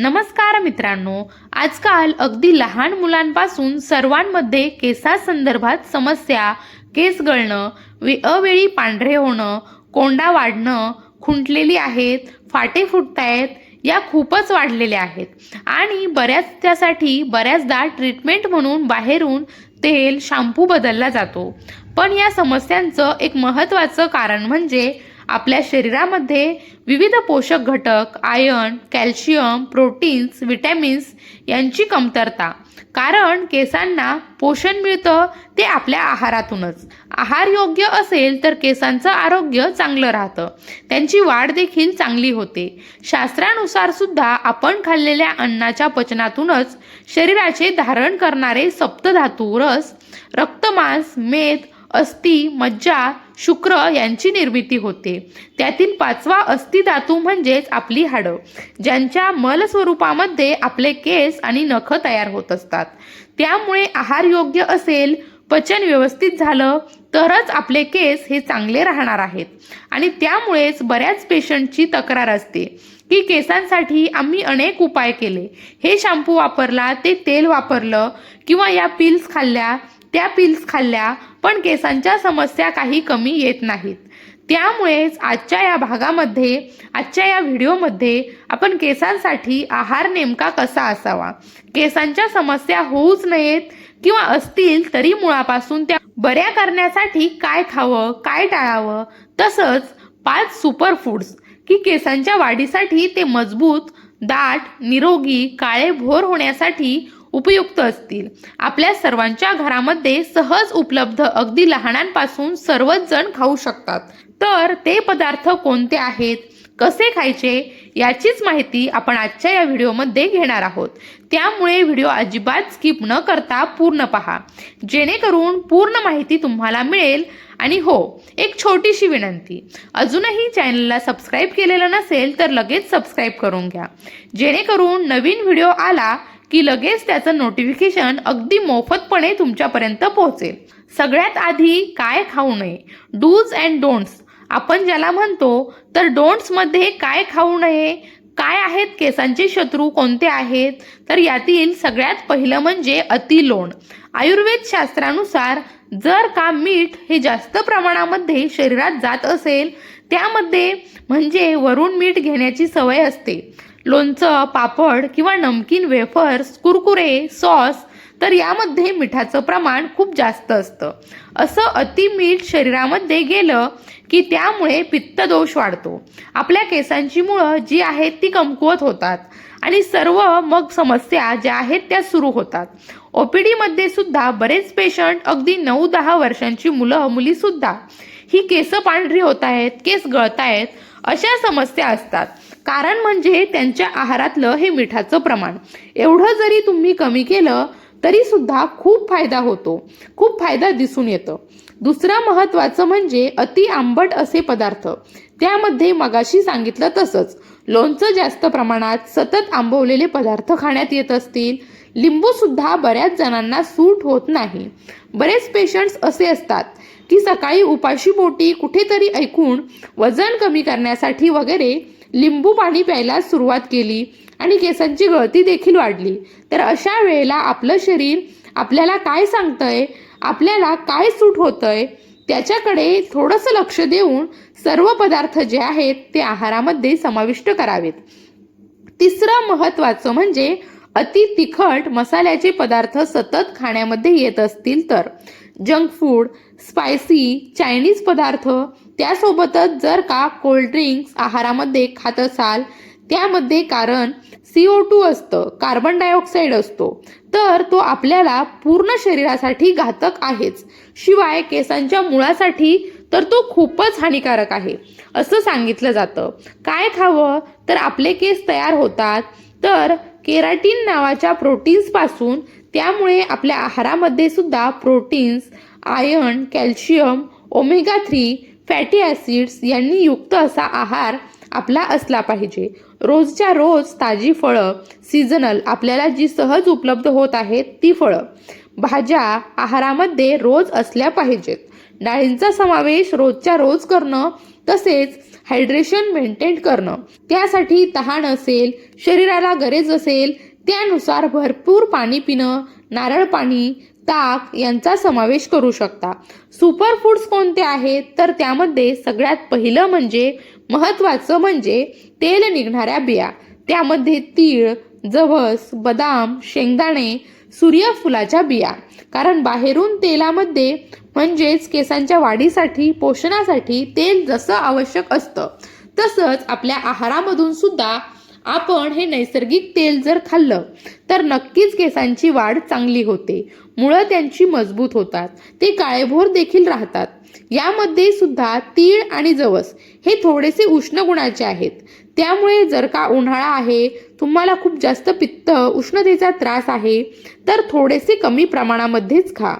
नमस्कार मित्रांनो आजकाल अगदी लहान मुलांपासून सर्वांमध्ये केसासंदर्भात समस्या केस गळणं वे अवेळी पांढरे होणं कोंडा वाढणं खुंटलेली आहेत फाटे फुटतायत या खूपच वाढलेल्या आहेत. आणि बऱ्याच त्यासाठी बऱ्याचदा ट्रीटमेंट म्हणून बाहेरून तेल शॅम्पू बदलला जातो. पण या समस्यांचं एक महत्त्वाचं कारण म्हणजे आपल्या शरीरामध्ये विविध पोषक घटक आयर्न कॅल्शियम प्रोटीन्स विटॅमिन्स यांची कमतरता. कारण केसांना पोषण मिळतं ते आपल्या आहारातूनच. आहार योग्य असेल तर केसांचं आरोग्य चांगलं राहतं. त्यांची वाढ देखील चांगली होते. शास्त्रानुसार सुद्धा आपण खाल्लेल्या अन्नाच्या पचनातूनच शरीराचे धारण करणारे सप्तधातू रस रक्तमांस मेद अस्थि मज्जा शुक्र यांची निर्मिती होते. त्यातील पाचवा अस्थि धातू म्हणजेच आपली हाडं ज्यांच्या मलस्वरूपामध्ये आपले केस आणि नख तयार होत असतात. त्यामुळे आहार योग्य असेल पचन व्यवस्थित झालं तरच आपले केस हे चांगले राहणार आहेत. आणि त्यामुळेच बऱ्याच पेशंटची तक्रार असते की केसांसाठी आम्ही अनेक उपाय केले. हे शॅम्पू वापरला ते तेल वापरलं किंवा या पिल्स खाल्ल्या त्या पिल्स खाल्ल्या पण केसांच्या समस्या काही कमी येत नाहीत. त्यामुळेच आजच्या या भागामध्ये आजच्या या व्हिडिओमध्ये आपण केसांसाठी आहार नेमका कसा असावा? केसांच्या समस्या होऊच नयेत किंवा असतील तरी मुळापासून त्या बऱ्या करण्यासाठी काय खावं काय टाळावं? तसंच पाच सुपर फूड्स की केसांच्या वाढीसाठी ते मजबूत दाट निरोगी काळे भोर होण्यासाठी उपयुक्त असतील. आपल्या सर्वांच्या घरामध्ये सहज उपलब्ध अगदी लहानांपासून सर्वच जण खाऊ शकतात. तर ते पदार्थ कोणते आहेत? कसे खायचे? याचीच माहिती आपण आजच्या या व्हिडिओमध्ये घेणार आहोत. त्यामुळे व्हिडिओ अजिबात स्किप न करता पूर्ण पहा. जेणेकरून पूर्ण माहिती तुम्हाला मिळेल. आणि हो एक छोटीशी विनंती. अजूनही चॅनलला सबस्क्राईब केलेलं नसेल तर लगेच सबस्क्राईब करून घ्या. जेणेकरून नवीन व्हिडिओ आला की लगेच त्याचं नोटिफिकेशन अगदी मोफतपणे तुमच्यापर्यंत पोहोचेल. सगळ्यात आधी काय खाऊ नये? डूज अँड डोंट्स आपण ज्याला म्हणतो तर डोंट्समध्ये काय खाऊ नये? काय आहेत केसांचे शत्रू? कोणते आहेत? तर यातील सगळ्यात पहिलं म्हणजे अतिलोण आयुर्वेद शास्त्रानुसार जर का मीठ हे जास्त प्रमाणामध्ये शरीरात जात असेल त्यामध्ये म्हणजे वरून मीठ घेण्याची सवय असते. लोणचं पापड किंवा नमकीन वेफर्स कुरकुरे सॉस तर यामध्ये मिठाचं प्रमाण खूप जास्त असतं. असं अति मीठ शरीरामध्ये गेलं की त्यामुळे पित्तदोष वाढतो. आपल्या केसांची मुळं जी आहेत ती कमकुवत होतात आणि सर्व मग समस्या ज्या आहेत त्या सुरू होतात. ओ पी डीमध्ये सुद्धा बरेच पेशंट अगदी नऊ दहा वर्षांची मुलं मुलीसुद्धा ही केस पांढरी होत आहेत केस गळत आहेत अशा समस्या असतात. कारण म्हणजे त्यांच्या आहारातलं हे मिठाचं प्रमाण. एवढं जरी तुम्ही कमी केलं तरी सुद्धा खूप फायदा होतो. खूप फायदा दिसून येतं. दुसरं महत्त्वाचं म्हणजे अति आंबट असे पदार्थ. त्यामध्ये मगाशी सांगितलं तसंच. लोणचं जास्त प्रमाणात सतत आंबवलेले पदार्थ खाण्यात येत असतील. लिंबू सुद्धा बऱ्याच जणांना सूट होत नाही. बरेच पेशंट्स असे असतात की सकाळी उपाशी बोटी कुठेतरी ऐकून वजन कमी करण्यासाठी वगैरे लिंबू पाणी प्यायला सुरुवात केली आणि केसांची गळती देखील वाढली. तर अशा वेळेला आपलं शरीर आपल्याला काय सांगतंय आपल्याला काय सूट होतंय त्याच्याकडे थोडंसं लक्ष देऊन सर्व पदार्थ जे आहेत ते आहारामध्ये समाविष्ट करावेत. तिसरं महत्त्वाचं म्हणजे अति तिखट मसाल्याचे पदार्थ सतत खाण्यामध्ये येत असतील तर. जंक फूड स्पायसी चायनीज पदार्थ त्यासोबतच जर का कोल्ड्रिंक्स आहारामध्ये खात असाल त्यामध्ये कारण सी ओ टू असतं कार्बन डायऑक्साईड असतो. तर तो आपल्याला पूर्ण शरीरासाठी घातक आहेच. शिवाय केसांच्या मुळासाठी तर तो खूपच हानिकारक आहे. असं सांगितलं जातं. काय खावं? तर आपले केस तयार होतात. तर केराटीन नावाच्या प्रोटीन्सपासून त्यामुळे आपल्या आहारामध्ये सुद्धा proteins iron calcium omega three fatty acids यांनी युक्त असा आहार आपला असला पाहिजे. रोजच्या रोज ताजी फळं सीझनल आपल्याला जी सहज उपलब्ध होत आहेत ती फळं. भाज्या आहारामध्ये रोज असल्या पाहिजेत. डाळींचा समावेश रोजच्या रोज करणं तसेच हायड्रेशन मेंटेन करणं. त्यासाठी तहान असेल शरीराला गरज असेल त्यानुसार भरपूर पाणी पिणं नारळ पाणी ताक यांचा समावेश करू शकता. सुपर फूड्स कोणते आहेत? तर त्यामध्ये सगळ्यात पहिलं म्हणजे महत्त्वाचं म्हणजे तेल निघणाऱ्या बिया. त्यामध्ये तीळ जवस बदाम शेंगदाणे सूर्यफुलाच्या बिया. कारण बाहेरून तेलामध्ये म्हणजेच केसांच्या वाढीसाठी पोषणासाठी तेल जसं आवश्यक असतं तसंच आपल्या आहारामधून सुद्धा आपण हे नैसर्गिक तेल जर खाल्लं तर नक्कीच केसांची वाढ चांगली होते. मुळं त्यांची मजबूत होतात. ते काळेभोर देखील राहतात. यामध्ये सुद्धा तीळ आणि जवस हे थोडेसे उष्ण गुणाचे आहेत. त्यामुळे जर का उन्हाळा आहे तुम्हाला खूप जास्त पित्त उष्णतेचा त्रास आहे तर थोडेसे कमी प्रमाणामध्येच खा.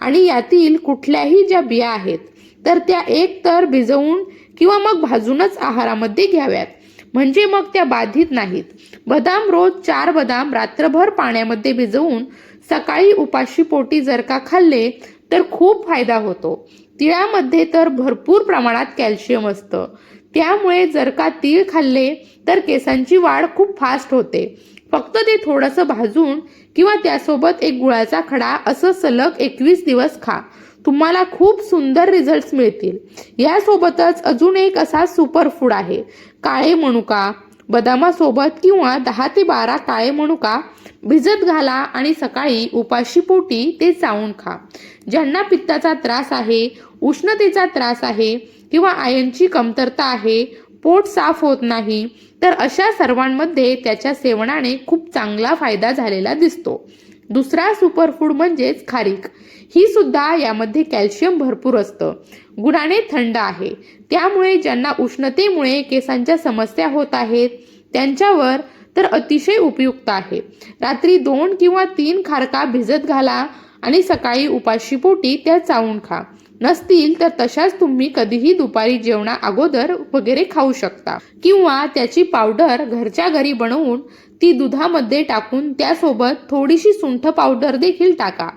आणि यातील कुठल्याही ज्या बिया आहेत तर त्या एक तर भिजवून किंवा मग भाजूनच आहारामध्ये घ्याव्यात. म्हणजे मग त्या बाधित नाहीत. बदाम रोज चार बदाम रात्रभर पाण्यामध्ये भिजवून सकाळी उपाशी पोटी जर का खाल्ले तर खूप फायदा होतो. तिळामध्ये तर भरपूर प्रमाणात कॅल्शियम असतं. त्यामुळे जर का तीळ खाल्ले तर केसांची वाढ खूप फास्ट होते. फक्त ते थोडंसं भाजून किंवा त्यासोबत एक गुळाचा खडा असं सलग एकवीस दिवस खा. तुम्हाला खूप सुंदर रिझल्ट्स मिळतील. यासोबतच अजून एक असा सुपर फूड आहे. काळे मनुका. बदामासोबत किंवा दहा ते बारा काळे मनुका भिजत घाला आणि सकाळी उपाशी पोटी ते चावून खा. ज्यांना पित्ताचा त्रास आहे उष्णतेचा त्रास आहे किंवा आयनची कमतरता आहे पोट साफ होत नाही तर अशा सर्वांमध्ये त्याच्या सेवनाने खूप चांगला फायदा झालेला दिसतो. दुसरा सुपरफूड म्हणजेच खारीक. ही सुद्धा यामध्ये कॅल्शियम भरपूर असतं. गुणाने थंड आहे. त्यामुळे ज्यांना उष्णतेमुळे केसांच्या समस्या होत आहेत त्यांच्यावर तर अतिशय उपयुक्त आहे. रात्री दोन किंवा तीन खारका भिजत घाला आणि सकाळी उपाशी पोटी त्या चावून खा. नसतील तर तशाच तुम्ही कधीही दुपारी जेवणा अगोदर वगैरे खाऊ शकता. किंवा त्याची पावडर घरच्या घरी बनवून ती दुधामध्ये टाकून त्यासोबत थोडीशी सुंठ पावडर देखील टाका.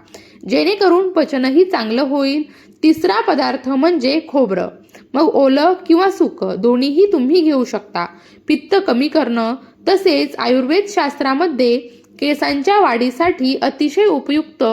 जेणेकरून पचनही चांगलं होईल. तिसरा पदार्थ म्हणजे खोबरं. मग ओलं किंवा सुकं दोन्हीही तुम्ही घेऊ शकता. पित्त कमी करणं तसेच आयुर्वेद शास्त्रामध्ये केसांच्या वाढीसाठी अतिशय उपयुक्त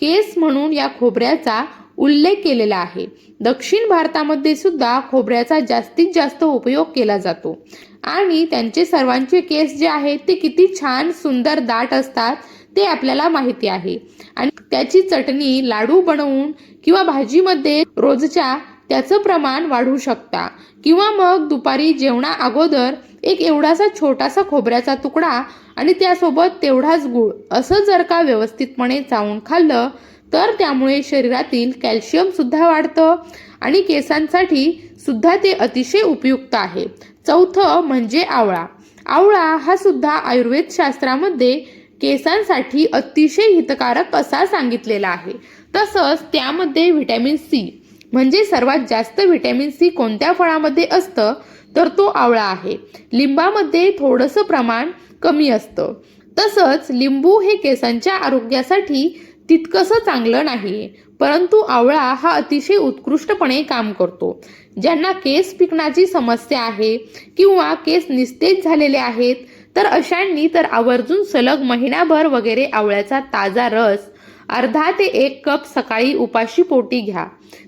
केस म्हणून या खोबऱ्याचा उल्लेख केलेला आहे. दक्षिण भारतामध्ये सुद्धा खोबऱ्याचा जास्तीत जास्त उपयोग केला जातो. आणि त्यांचे सर्वांचे केस जे आहेत ते किती छान सुंदर दाट असतात ते आपल्याला माहिती आहे. आणि त्याची चटणी लाडू बनवून किंवा भाजीमध्ये रोजच्या त्याचं प्रमाण वाढवू शकता. किंवा मग दुपारी जेवणा अगोदर एक एवढासा छोटासा खोबऱ्याचा तुकडा आणि त्यासोबत तेवढाच गुळ असं जर का व्यवस्थितपणे चावून खाल्लं तर त्यामुळे शरीरातील कॅल्शियम सुद्धा वाढतं आणि केसांसाठी सुद्धा ते अतिशय उपयुक्त आहे. चौथं म्हणजे आवळा. आवळा हा सुद्धा आयुर्वेद शास्त्रामध्ये केसांसाठी अतिशय हितकारक असा सांगितलेला आहे. तसंच त्यामध्ये व्हिटॅमिन सी म्हणजे सर्वात जास्त व्हिटॅमिन सी कोणत्या फळामध्ये असतं? तर तो आवळा आहे. लिंबामध्ये थोडंसं प्रमाण कमी असतं. तसंच लिंबू हे केसांच्या आरोग्यासाठी तितकंसं चांगलं नाही परंतु आवळा हा अतिशय उत्कृष्टपणे काम करतो. ज्यांना केस पिकण्याची समस्या आहे किंवा केस निस्तेज झालेले आहेत तर अशांनी तर आवर्जून सलग महिनाभर वगैरे आवळ्याचा ताजा रस अर्धा ते एक कप सकाळी उपाशी पोटी घ्या.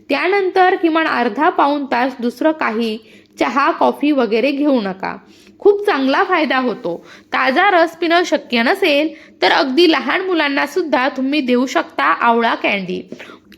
त्यानंतर किमान अर्धा पाऊण तास दुसरं काही चहा कॉफी वगैरे घेऊ नका. खूप चांगला फायदा होतो. ताजा रस पिणं शक्य नसेल तर अगदी लहान मुलांना सुद्धा तुम्ही देऊ शकता आवळा कॅन्डी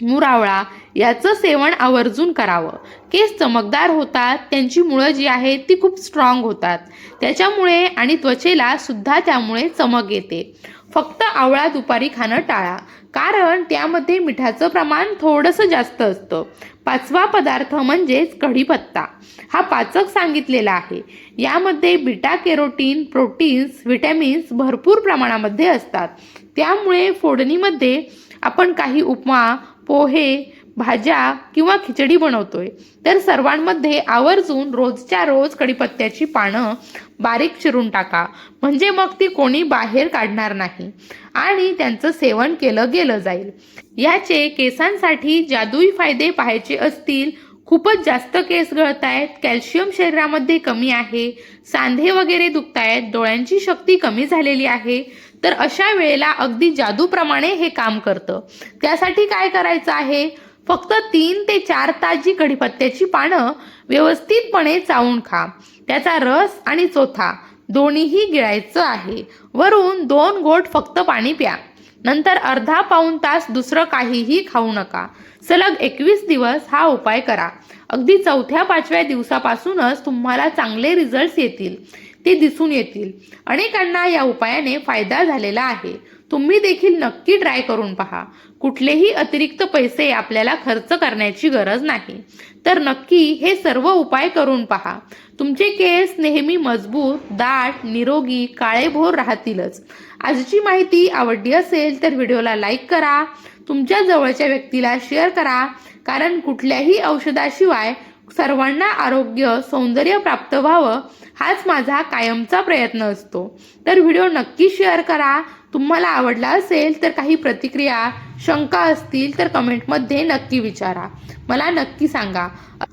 मुरावळा याचं सेवन आवर्जून करावं. केस चमकदार होतात त्यांची मुळं जी आहेत ती खूप स्ट्रॉंग होतात. त्याच्यामुळे आणि त्वचेला सुद्धा त्यामुळे चमक येते. फक्त आवळा दुपारी खाणं टाळा. कारण त्यामध्ये मिठाचं प्रमाण थोडंसं जास्त असतं. पाचवा पदार्थ म्हणजेच कढीपत्ता. हा पाचक सांगितलेला आहे. यामध्ये बिटा केरोटीन प्रोटीन्स विटॅमिन्स भरपूर प्रमाणामध्ये असतात. त्यामुळे फोडणीमध्ये आपण काही उपमा पोहे भाज्या किंवा खिचडी बनवतोय. तर सर्वांमध्ये आवर्जून रोजच्या रोज कडीपत्त्याची पानं बारीक चिरून टाका. म्हणजे मग ती कोणी बाहेर काढणार नाही. आणि त्यांचं सेवन केलं गेलं जाईल. याचे केसांसाठी जादुई फायदे पाहायचे असतील. खूपच जास्त केस गळत आहेत कॅल्शियम शरीरामध्ये कमी आहे सांधे वगैरे दुखतायत डोळ्यांची शक्ती कमी झालेली आहे. तर अशा वेळेला अगदी जादूप्रमाणे हे काम करतं. त्यासाठी काय करायचं आहे? फक्त तीन ते चार तास जी कढीपत्त्याची पानं व्यवस्थितपणे चावून खा. त्याचा रस आणि चोथा दोन्हीही गिळायचं आहे. वरून दोन गोट फक्त पाणी प्या. नंतर अर्धा पाऊण तास दुसरं काहीही खाऊ नका. सलग एकवीस दिवस हा उपाय करा. अगदी चौथ्या पाचव्या दिवसापासूनच तुम्हाला चांगले रिझल्ट्स येतील. ते दिसून येतील. अनेकांना या उपायाने फायदा झालेला आहे. तुम्ही देखील नक्की ट्राय करून पहा. कुठलेही अतिरिक्त पैसे आपल्याला खर्च करण्याची गरज नाही. तर नक्की हे सर्व उपाय करून पहा. तुमचे केस नेहमी मजबूत दाट निरोगी काळेभोर राहतीलच. आजची माहिती आवडली असेल तर व्हिडिओला लाईक करा. तुमच्या जवळच्या व्यक्तीला शेअर करा. कारण कुठल्याही औषधाशिवाय सर्वांना आरोग्य सौंदर्य प्राप्त व्हावं हाच माझा कायमचा प्रयत्न असतो. तर व्हिडिओ नक्की शेअर करा. तुम्हाला आवडला असेल तर काही प्रतिक्रिया शंका असतील तर कमेंटमध्ये नक्की विचारा. मला नक्की सांगा.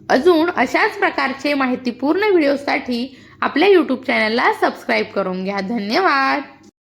अजून अशाच प्रकारचे माहितीपूर्ण व्हिडिओसाठी आपल्या यूट्यूब चॅनलला सबस्क्राईब करून घ्या. धन्यवाद!